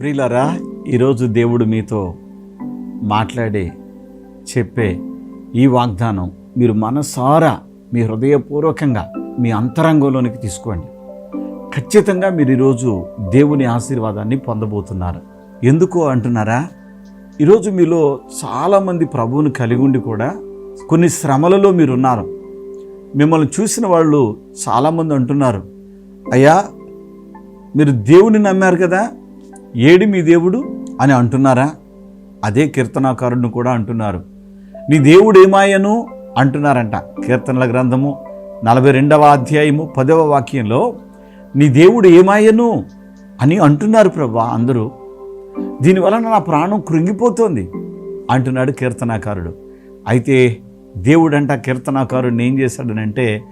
ప్రియులరా ఈరోజు దేవుడు మీతో మాట్లాడే చెప్పే ఈ వాగ్దానం మీరు మనసారా మీ హృదయపూర్వకంగా మీ అంతరంగంలోనికి తీసుకోండి. ఖచ్చితంగా మీరు ఈరోజు దేవుని ఆశీర్వాదాన్ని పొందబోతున్నారు. ఎందుకు అంటున్నారా? ఈరోజు మీలో చాలామంది ప్రభువుని కలిగి ఉండి కూడా కొన్ని శ్రమలలో మీరు ఉన్నారు మిమ్మల్ని చూసిన వాళ్ళు చాలామంది అంటున్నారు. అయ్యా మీరు దేవుని నమ్మారు కదా? ఏడి మీ దేవుడు? అని అంటున్నారా? అదే కీర్తనాకారుడిని కూడా అంటున్నారు. నీ దేవుడు ఏమాయను? అంటున్నారంట కీర్తనల గ్రంథము నలభై రెండవ అధ్యాయము పదవ వాక్యంలో నీ దేవుడు ఏమాయను? అని అంటున్నారు ప్రభా అందరూ. దీనివలన నా ప్రాణం కృంగిపోతోంది అంటున్నాడు కీర్తనాకారుడు. అయితే దేవుడంట కీర్తనాకారుడిని ఏం చేశాడనంటే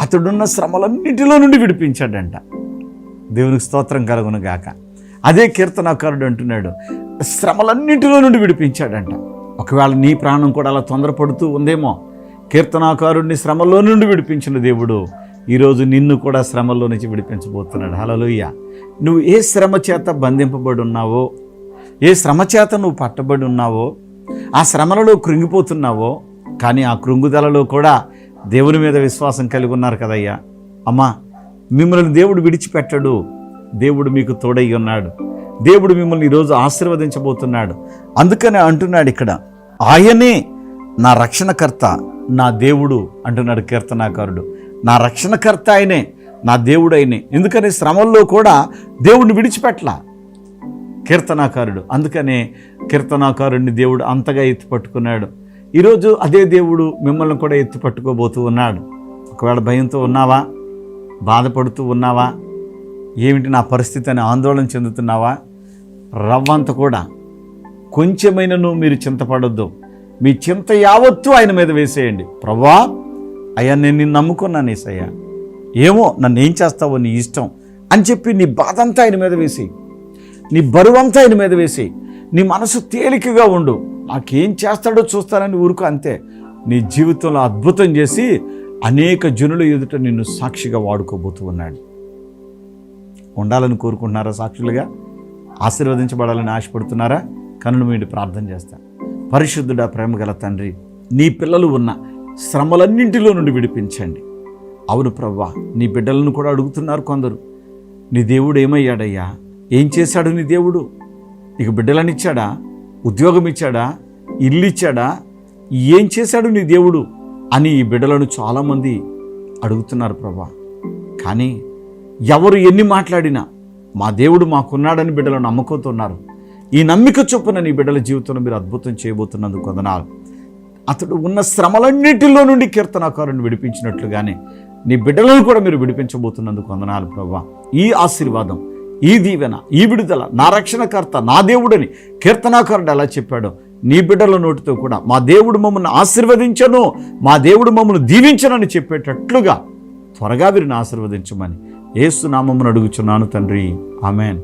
అతడున్న శ్రమలన్నిటిలో నుండి విడిపించాడంట. దేవునికి స్తోత్రం కలుగును గాక. అదే కీర్తనాకారుడు అంటున్నాడు శ్రమలన్నింటిలో నుండి విడిపించాడంట. ఒకవేళ నీ ప్రాణం కూడా అలా తొందరపడుతూ ఉందేమో కీర్తనాకారుడిని శ్రమలో నుండి విడిపించిన దేవుడు ఈరోజు నిన్ను కూడా శ్రమలో నుంచి విడిపించబోతున్నాడు. హలలోయ్య నువ్వు ఏ శ్రమ చేత బంధింపబడి ఉన్నావో ఏ శ్రమ చేత నువ్వు పట్టబడి ఉన్నావో ఆ శ్రమలలో కృంగిపోతున్నావో కానీ ఆ కృంగుదలలో కూడా దేవుని మీద విశ్వాసం కలిగి ఉన్నారు కదయ్యా. అమ్మా మిమ్మల్ని దేవుడు విడిచిపెట్టడు. దేవుడు మీకు తోడై ఉన్నాడు. దేవుడు మిమ్మల్ని ఈరోజు ఆశీర్వదించబోతున్నాడు. అందుకనే అంటున్నాడు ఇక్కడ ఆయనే నా రక్షణకర్త నా దేవుడు అంటున్నాడు కీర్తనాకారుడు. నా రక్షణకర్త ఆయనే నా దేవుడు ఆయనే. ఎందుకని శ్రమల్లో కూడా దేవుడిని విడిచిపెట్టలా కీర్తనాకారుడు. అందుకనే కీర్తనాకారుడిని దేవుడు అంతగా ఎత్తిపట్టుకున్నాడు. ఈరోజు అదే దేవుడు మిమ్మల్ని కూడా ఎత్తి పట్టుకోబోతూ ఉన్నాడు. ఒకవేళ భయంతో ఉన్నావా? బాధపడుతూ ఉన్నావా? ఏమిటి నా పరిస్థితి అని ఆందోళన చెందుతున్నావా? రవ్వంత కూడా. కొంచెమైనను మీరు చింతపడొద్దు. మీ చింత యావత్తు ఆయన మీద వేసేయండి. ప్రభా అయ్యా నేను నిన్ను నమ్ముకున్నాను ఏసయ్యా. ఏమో నన్ను ఏం చేస్తావో నీ ఇష్టం అని చెప్పి నీ బాధ అంతా ఆయన మీద వేసి నీ బరువంతా ఆయన మీద వేసి నీ మనసు తేలికగా ఉండు. నాకేం చేస్తాడో చూస్తానని ఊరుకు అంతే. నీ జీవితంలో అద్భుతం చేసి అనేక జనుల ఎదుట నిన్ను సాక్షిగా వాడుకోబోతూ ఉన్నాడు. ఉండాలని కోరుకుంటున్నారా సాక్షులుగా? ఆశీర్వదించబడాలని ఆశపడుతున్నారా? కనులు మీరు ప్రార్థన చేస్తా. పరిశుద్ధుడా ప్రేమగల తండ్రి నీ పిల్లలు ఉన్న శ్రమలన్నింటిలో నుండి విడిపించండి. అవును ప్రవ్వా నీ బిడ్డలను కూడా అడుగుతున్నారు కొందరు. నీ దేవుడు ఏమయ్యాడయ్యా? ఏం చేశాడు నీ దేవుడు? నీకు బిడ్డలను ఇచ్చాడా? ఉద్యోగం ఇచ్చాడా? ఇల్లు ఇచ్చాడా? ఏం చేశాడు నీ దేవుడు? అని ఈ బిడ్డలను చాలామంది అడుగుతున్నారు ప్రభా కానీ ఎవరు ఎన్ని మాట్లాడినా మా దేవుడు మాకున్నాడని బిడ్డలు నమ్మకంతున్నారు ఈ నమ్మిక చొప్పున నీ బిడ్డల జీవితంలో మీరు అద్భుతం చేయబోతున్నందుకు కొందనాలు అతడు ఉన్న శ్రమలన్నిటిలో నుండి కీర్తనాకారుని విడిపించినట్లుగానే నీ బిడ్డలను కూడా మీరు విడిపించబోతున్నందుకు వందనాలు ప్రభా. ఈ ఆశీర్వాదం ఈ దీవెన ఈ విడుదల నా రక్షణకర్త నా దేవుడని కీర్తనాకారుడు ఎలా చెప్పాడో నీ బిడ్డల నోటితో కూడా మా దేవుడు మమ్మల్ని ఆశీర్వదించను మా దేవుడు మమ్మల్ని దీవించనని చెప్పేటట్లుగా త్వరగా వీరిని ఆశీర్వదించమని ఏసు నామమును అడుగుచున్నాను తండ్రి. ఆమెన్.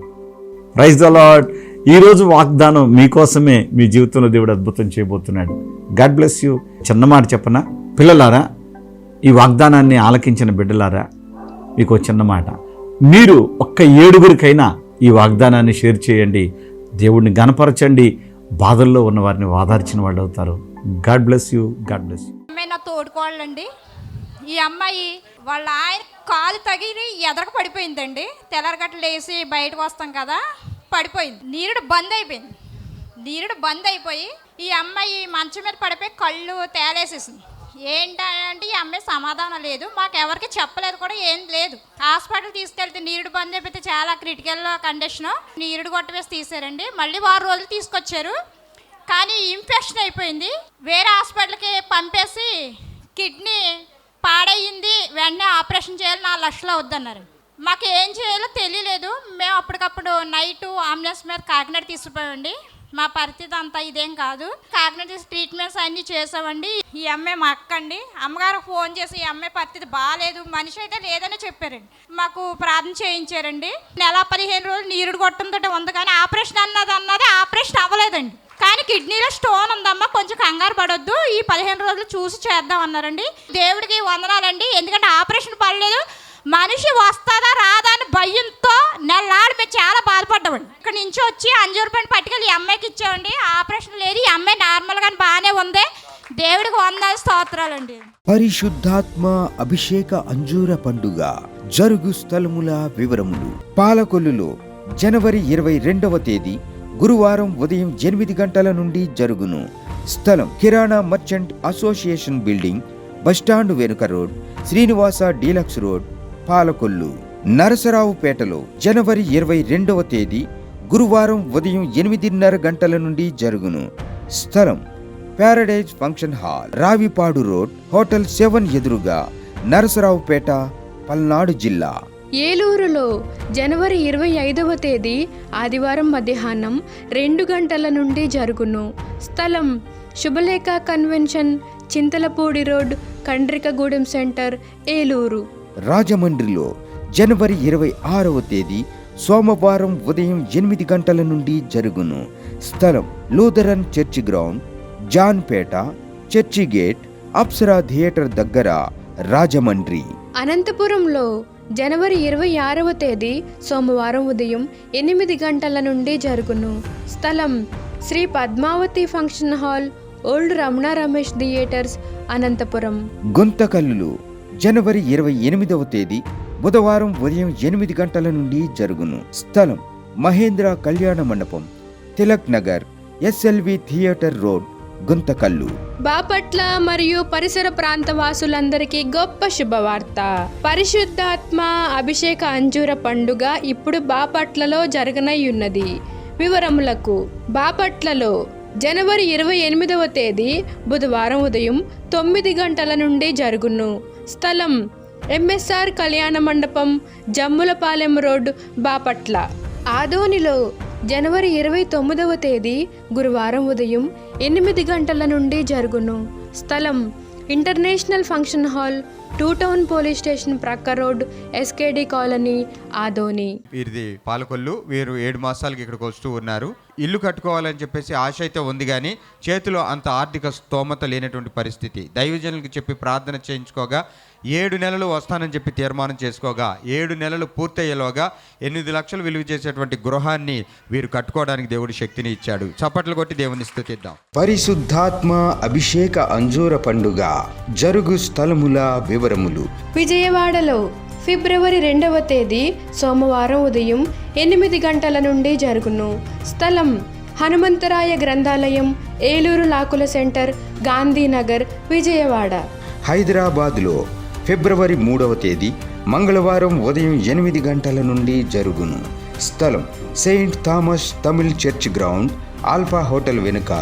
ప్రైజ్ ద లాడ్ ఈరోజు వాగ్దానం మీకోసమే మీ జీవితంలో దేవుడు అద్భుతం చేయబోతున్నాడు. God bless you. చిన్న మాట చెప్పనా? పిల్లలారా ఈ వాగ్దానాన్ని ఆలకించిన బిడ్డలారా మీకు చిన్న మాట. మీరు ఒక్క ఏడుగురికైనా ఈ వాగ్దానాన్ని షేర్ చేయండి. దేవుడిని గనపరచండి బాధల్లో ఉన్న వారిని వాదార్చిన వాళ్ళు అవుతారు. God bless you. God bless you. అమ్మాయి నా తోడుకోవాలండి ఈ అమ్మాయి వాళ్ళ ఆయన కాలు తగిలి ఎదరకు పడిపోయిందండి. తెల్లరగట్లు వేసి బయటకు వస్తాం కదా పడిపోయింది. నీరుడు బంద్ అయిపోయింది. నీరుడు బంద్ అయిపోయి ఈ అమ్మాయి మంచం మీద పడిపోయి కళ్ళు తేలేసేసింది. ఏంటంటే ఈ అమ్మాయి సమాధానం లేదు. మాకు ఎవరికి చెప్పలేదు కూడా ఏం లేదు. హాస్పిటల్ తీసుకెళ్తే నీరుడు బంద్ అయిపోతే చాలా క్రిటికల్ కండిషన్ నీరుడు కొట్టవేసి తీసారండి. మళ్ళీ వారం రోజులు తీసుకొచ్చారు. కానీ ఇన్ఫెక్షన్ అయిపోయింది. వేరే హాస్పిటల్కి పంపేసి కిడ్నీ పాడయింది వెంటనే ఆపరేషన్ చేయాలి నాలుగు లక్షలు అవుద్దన్నారు. మాకు ఏం చేయాలో తెలియలేదు. మేము అప్పటికప్పుడు నైట్ అంబులెన్స్ మీద కాకినాడ తీసుకుపోయండి మా పరిస్థితి అంతా ఇదేం కాదు. కాకినాడ తీసి ట్రీట్మెంట్స్ అన్నీ చేసామండి ఈ అమ్మాయి మా అక్క అండి అమ్మగారు ఫోన్ చేసి ఈ అమ్మాయి పరిస్థితి బాగాలేదు మనిషి అయితే లేదని చెప్పారండి. మాకు ప్రార్థన చేయించారండి. నెల పదిహేను రోజులు నీరుడు కొట్టడంతో ఉంది కానీ ఆపరేషన్ అన్నది అన్నది ఆపరేషన్ అవ్వలేదండి. కానీ కిడ్నీలో స్టోన్ ఉందమ్మా కొంచెం కంగారు పడొద్దు. ఈ పదిహేను రోజులు చూసి చేద్దాం అన్నారండి. దేవుడికి వందనాలండి. ఎందుకంటే ఆపరేషన్ పడలేదు. మనిషి వస్తుందా రాదా అని భయంతో నెలలాడు మేము చాలా బాధపడ్డామండి. ఇక్కడ నుంచి వచ్చి అంజూరు పని పట్టుకెళ్ళి ఈ అమ్మాయికి ఇచ్చామండి. ఆపరేషన్ లేదు. ఈ అమ్మాయి నార్మల్గానే బాగానే ఉంది. దేవుడికి వందల స్తోత్రాలండి. పరిశుద్ధాత్మ అభిషేక అంజూర పండుగ జరుగు స్థలముల వివరములు. పాలకొల్లులో జనవరి ఇరవై రెండవ తేదీ గురువారం ఉదయం ఎనిమిది గంటల నుండి జరుగును. స్థలం కిరాణా merchant association building bus stand వెనుక road Srinivasa deluxe road Palakollu. నరసరావుపేటలో జనవరి ఇరవై రెండవ తేదీ గురువారం ఉదయం ఎనిమిదిన్నర గంటల నుండి జరుగును. స్థలం paradise function hall Ravipadu road hotel seven ఎదురుగా నరసరావుపేట పల్నాడు జిల్లా. ఏలూరులో జనవరి ఇరవై ఐదవ తేదీ ఆదివారం మధ్యాహ్నం రెండు గంటల నుండి జరుగును. స్థలం Shubhalekha convention Chintalapudi road Kandrikagudem center Eluru. రాజమండ్రిలో జనవరి ఇరవై ఆరవ తేదీ సోమవారం ఉదయం ఎనిమిది గంటల నుండి జరుగును. స్థలం Lutheran church ground Janpet church gate Apsara theatre దగ్గర రాజమండ్రి. అనంతపురంలో జనవరి ఇరవై ఆరవ తేదీ సోమవారం ఉదయం ఎనిమిది గంటల నుండి జరుగును. స్థలం Sri Padmavati function hall old Ramana Ramesh theatres Anantapur. Guntakal జనవరి ఇరవై ఎనిమిదవ తేదీ బుధవారం ఉదయం ఎనిమిది గంటల నుండి జరుగును. స్థలం మహేంద్ర కళ్యాణ మండపం Tilak Nagar SLV theatre road. Guntakal. Bapatla మరియు పరిసర ప్రాంత వాసులందరికీ గొప్ప శుభవార్త. పరిశుద్ధాత్మ అభిషేక అంజూర పండుగ ఇప్పుడు బాపట్లలో జరగనయ్యున్నది వివరములకు బాపట్లలో జనవరి ఇరవై ఎనిమిదవ తేదీ బుధవారం ఉదయం తొమ్మిది గంటల నుండి జరుగును. స్థలం ఎంఎస్ఆర్ కళ్యాణ మండపం జమ్ములపాలెం రోడ్ బాపట్ల. ఆదోనిలో జనవరి ఇరవై తొమ్మిదవ తేదీ గురువారం ఉదయం ఎనిమిది గంటల నుండి జరుగును. స్థలం international function hall two town police station ప్రక్క రోడ్ ఎస్కేడి కాలనీ ఆదోని. వీరిది పాలకొల్లు. వీరు ఏడు మాసాలకి ఇక్కడికి వస్తూ ఉన్నారు. ఇల్లు కట్టుకోవాలని చెప్పేసి ఆశ అయితే ఉంది కానీ చేతిలో అంత ఆర్థిక స్తోమత లేనటువంటి పరిస్థితి. దైవజనులకు చెప్పి ప్రార్థన చేయించుకోగా ఏడు నెలలు వస్తానని చెప్పి తీర్మానం చేసుకోగా ఏడు నెలలు పూర్తయ్యేలోగా ఎనిమిది లక్షలు విలువ చేసేటువంటి గృహాన్ని వీరు కట్టుకోవడానికి దేవుడు శక్తిని ఇచ్చాడు. చప్పట్లు కొట్టి దేవుని స్థుతిద్దాం. పరిశుద్ధాత్మ అభిషేక అంజూర పండుగ జరుగు స్థలముల వివరములు. విజయవాడలో ఫిబ్రవరి రెండవ తేదీ సోమవారం ఉదయం ఎనిమిది గంటల నుండి జరుగును. స్థలం హనుమంతరాయ గ్రంథాలయం ఏలూరు లాకుల సెంటర్ గాంధీనగర్ విజయవాడ. హైదరాబాద్లో ఫిబ్రవరి మూడవ తేదీ మంగళవారం ఉదయం ఎనిమిది గంటల నుండి జరుగును. స్థలం saint Thomas Tamil church ground alpha hotel వెనుక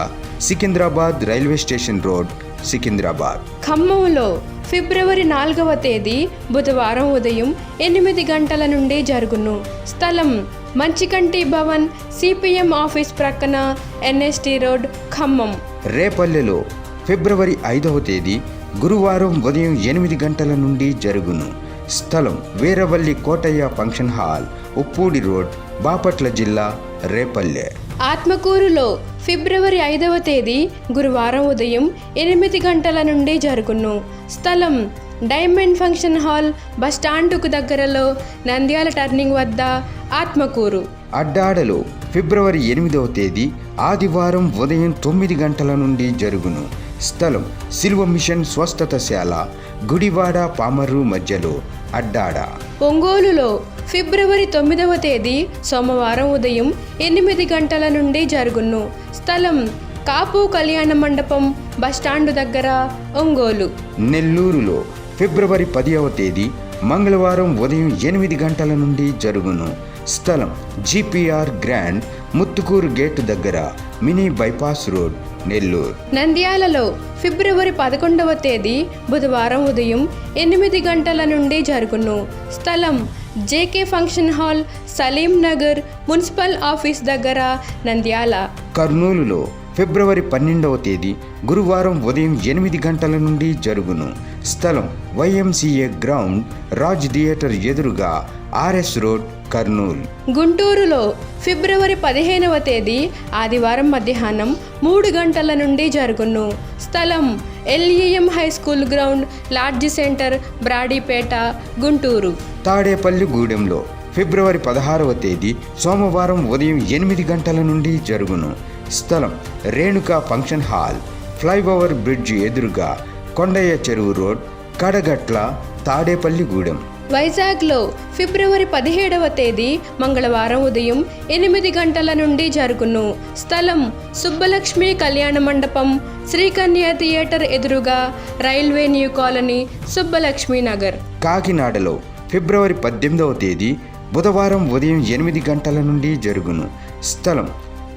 Secunderabad railway station road Secunderabad. ఖమ్మంలో ఫిబ్రవరి నాలుగవ తేదీ బుధవారం ఉదయం ఎనిమిది గంటల నుండి జరుగును. స్థలం మంచికంటి భవన్ సిపిఎం ఆఫీస్ ప్రక్కన ఎన్ఎస్టి రోడ్ ఖమ్మం. రేపల్లెలో ఫిబ్రవరి ఐదవ తేదీ గురువారం ఉదయం ఎనిమిది గంటల నుండి జరుగును. స్థలం Veeravalli Kotaiah function hall Uppudi road Bapatla జిల్లా రేపల్లె. ఆత్మకూరులో ఫిబ్రవరి ఐదవ తేదీ గురువారం ఉదయం ఎనిమిది గంటల నుండి జరుగును. స్థలం డైమండ్ ఫంక్షన్ హాల్ బస్టాండుకు దగ్గరలో నంద్యాల టర్నింగ్ వద్ద ఆత్మకూరు. అడ్డాడలో ఫిబ్రవరి ఎనిమిదవ తేదీ ఆదివారం ఉదయం తొమ్మిది గంటల నుండి జరుగును. స్థలం సిల్వ మిషన్ స్వస్థతశాల గుడివాడ పామర్రు మధ్యలో అడ్డాడ. ఒంగోలులో ఫిబ్రవరి తొమ్మిదవ తేదీ సోమవారం ఉదయం ఎనిమిది గంటల నుండి జరుగును. స్థలం కాపు కళ్యాణ మండపం బస్టాండు దగ్గర ఒంగోలు. నెల్లూరులో ఫిబ్రవరి పదివ తేదీ మంగళవారం ఉదయం ఎనిమిది గంటల నుండి జరుగును. స్థలం జిపిఆర్ గ్రాండ్ ముత్తుకూరు గేటు దగ్గర మినీ బైపాస్ రోడ్ నెల్లూరు. నంద్యాలలో ఫిబ్రవరి పదకొండవ తేదీ బుధవారం ఉదయం ఎనిమిది గంటల నుండి జరుగును. స్థలం JK function hall Salim Nagar municipal office దగ్గర నంద్యాల. కర్నూలులో ఫిబ్రవరి పన్నెండవ తేదీ గురువారం ఉదయం ఎనిమిది గంటల నుండి జరుగును. స్థలం వైఎంసీఏ గ్రౌండ్ రాజ్ థియేటర్ ఎదురుగా ఆర్ఎస్ రోడ్ కర్నూలు. గుంటూరులో ఫిబ్రవరి పదిహేనవ తేదీ ఆదివారం మధ్యాహ్నం మూడు గంటల నుండి జరుగును. స్థలం LEM high school ground lodge centre Brodipet Guntur. Tadepalli గూడెంలో ఫిబ్రవరి పదహారవ తేదీ సోమవారం ఉదయం ఎనిమిది గంటల నుండి జరుగును. స్థలం Renuka function hall flyover bridge ఎదురుగా కొండయ్య చెరువు రోడ్ కడగట్ల తాడేపల్లి గూడెం. వైజాగ్లో ఫిబ్రవరి పదిహేడవ తేదీ మంగళవారం ఉదయం ఎనిమిది గంటల నుండి జరుగును. స్థలం సుబ్బలక్ష్మి కళ్యాణ మండపం శ్రీకన్య థియేటర్ ఎదురుగా railway new colony Subbalakshmi Nagar. కాకినాడలో ఫిబ్రవరి పద్దెనిమిదవ తేదీ బుధవారం ఉదయం ఎనిమిది గంటల నుండి జరుగును. స్థలం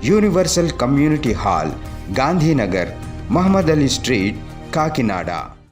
universal community hall Gandhinagar Mohammed Ali street Kakinada.